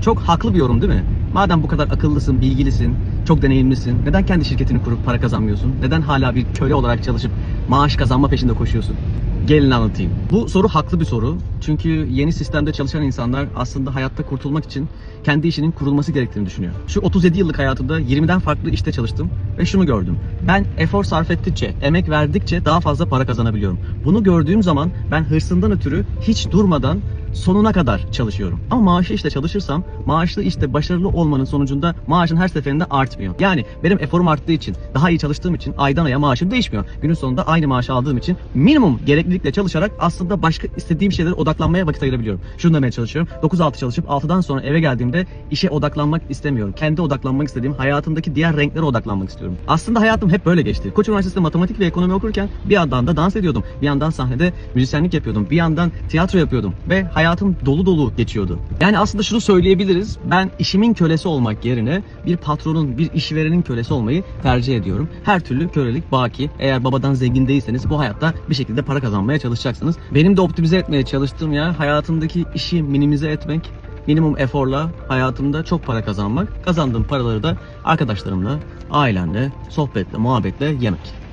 Çok haklı bir yorum değil mi? Madem bu kadar akıllısın, bilgilisin, çok deneyimlisin, neden kendi şirketini kurup para kazanmıyorsun? Neden hala bir köle olarak çalışıp maaş kazanma peşinde koşuyorsun? Gelin anlatayım. Bu soru haklı bir soru. Çünkü yeni sistemde çalışan insanlar aslında hayatta kurtulmak için kendi işinin kurulması gerektiğini düşünüyor. Şu 37 yıllık hayatımda 20'den farklı işte çalıştım ve şunu gördüm. Ben efor sarf ettikçe, emek verdikçe daha fazla para kazanabiliyorum. Bunu gördüğüm zaman ben hırsından ötürü hiç durmadan sonuna kadar çalışıyorum. Ama maaşlı işte çalışırsam maaşlı işte başarılı olmanın sonucunda maaşın her seferinde artmıyor. Yani benim eforum arttığı için, daha iyi çalıştığım için aydan aya maaşım değişmiyor. Günün sonunda aynı maaşı aldığım için minimum gereklilikle çalışarak aslında başka istediğim şeylere odaklanmaya vakit ayırabiliyorum. Şunu demeye çalışıyorum. 9-6 çalışıp 6'dan sonra eve geldiğimde işe odaklanmak istemiyorum. Kendi odaklanmak istediğim hayatımdaki diğer renklere odaklanmak istiyorum. Aslında hayatım hep böyle geçti. Koç Üniversitesi'nde matematik ve ekonomi okurken bir yandan da dans ediyordum. Bir yandan sahnede müzisyenlik yapıyordum. Bir yandan tiyatro yapıyordum. Ve hayatım dolu dolu geçiyordu. Yani aslında şunu söyleyebiliriz. Ben işimin kölesi olmak yerine bir patronun, bir işverenin kölesi olmayı tercih ediyorum. Her türlü kölelik baki. Eğer babadan zengin değilseniz bu hayatta bir şekilde para kazanmaya çalışacaksınız. Benim de optimize etmeye çalıştığım yer hayatımdaki işi minimize etmek, minimum eforla hayatımda çok para kazanmak. Kazandığım paraları da arkadaşlarımla, ailemle, sohbetle, muhabbetle yemek.